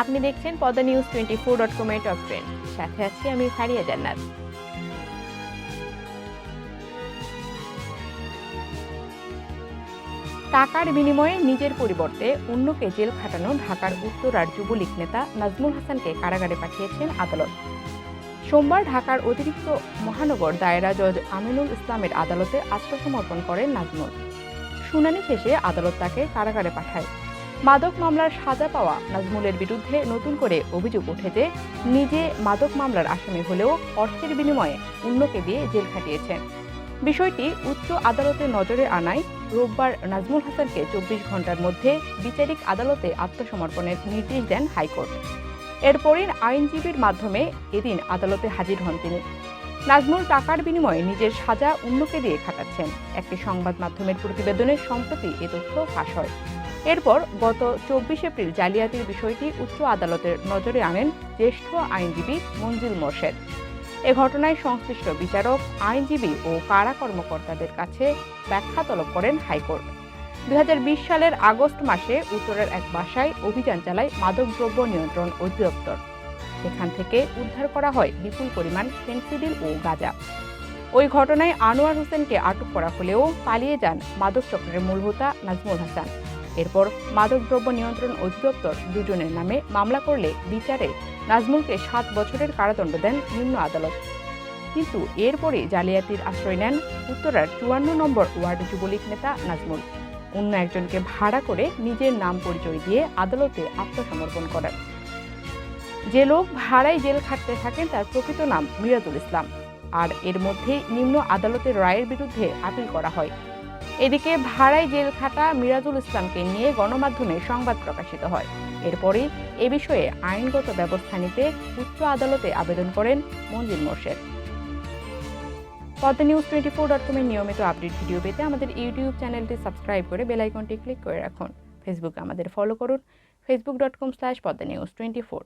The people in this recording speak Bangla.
আপনি দেখছেন Padma news twenty four dot কমের টপ ট্রেন্ড সাথে আছি আমি ফারিয়া জান্নাত। টাকার বিনিময়ে নিজের পরিবর্তে অন্যকে জেল খাটানো ঢাকার উত্তরার যুবলীগ নেতা নাজমুল হাসানকে কারাগারে পাঠিয়েছেন আদালত। সোমবার ঢাকার অতিরিক্ত মহানগর দায়রা জজ আমিনুল ইসলামের আদালতে আত্মসমর্পণ করেন নাজমুল। শুনানি শেষে আদালত তাকে কারাগারে পাঠায়। মাদক মামলার সাজা পাওয়া নাজমুলের বিরুদ্ধে নতুন করে অভিযোগ ওঠে যে নিজে মাদক মামলার আসামি হলেও অর্থের বিনিময়ে অন্যকে দিয়ে জেল খাটিয়েছেন। বিষয়টি উচ্চ আদালতের নজরে আনায় রোববার নাজমুল হাসানকে চব্বিশ ঘণ্টার মধ্যে বিচারিক আদালতে আত্মসমর্পণের নির্দেশ দেন হাইকোর্ট। এরপরই আইনজীবীর মাধ্যমে এদিন আদালতে হাজির হন তিনি। নাজমুল টাকার বিনিময়ে নিজের সাজা অন্যকে দিয়ে খাটাচ্ছেন। একটি সংবাদ মাধ্যমের প্রতিবেদনে সম্প্রতি এ তথ্য ফাঁস হয়। এরপর গত চব্বিশ এপ্রিল জালিয়াতির বিষয়টি উচ্চ আদালতের নজরে আনেন জ্যেষ্ঠ আইনজীবী মঞ্জুল মোর্শেদ। এ ঘটনায় সংশ্লিষ্ট বিচারক, আইনজীবী ও কারা কর্মকর্তাদের কাছে ব্যাখ্যা তলব করেন হাইকোর্ট। দু হাজার বিশ সালের আগস্ট মাসে উত্তরের এক বাসায় অভিযান চালায় মাদকদ্রব্য নিয়ন্ত্রণ অধিদপ্তর। সেখান থেকে উদ্ধার করা হয় বিপুল পরিমাণ ফেন্সিডিল ও গাঁজা। ওই ঘটনায় আনোয়ার হোসেনকে আটক করা হলেও পালিয়ে যান মাদক চক্রের মূল হোতা নাজমুল হাসান। এরপর মাদকদ্রব্য নিয়ন্ত্রণ অধিদপ্তর দুজনের নামে মামলা করলে বিচারে নাজমুলকে সাত বছরের কারাদণ্ড দেন নিম্ন আদালত। কিন্তু এরপরে জালিয়াতির আশ্রয় নেন উত্তরার চুয়ান্ন নম্বর ওয়ার্ড যুবলীগ নেতা নাজমুল। অন্য একজনকে ভাড়া করে নিজের নাম পরিচয় দিয়ে আদালতে আত্মসমর্পণ করেন। যে লোক ভাড়ায় জেল খাটতে থাকেন তার প্রকৃত নাম মিরাজুল ইসলাম। আর এর মধ্যে নিম্ন আদালতের রায়ের বিরুদ্ধে আপিল করা হয়। এদিকে ভাড়ায় জেল খাটা মিরাজুল ইসলামকে নিয়ে গণমাধ্যমে সংবাদ প্রকাশিত হয়। এরপরেই এ বিষয়ে আইনগত ব্যবস্থা নিতে উচ্চ আদালতে আবেদন করেন Manzil Morshed. Padma news twenty four dot কমের নিয়মিত আপডেট ভিডিও পেতে আমাদের ইউটিউব চ্যানেলটি সাবস্ক্রাইব করে বেল আইকনটি ক্লিক করে রাখুন। ফেসবুকে আমাদের ফলো করুন। Facebook dot com slash Padma news twenty four.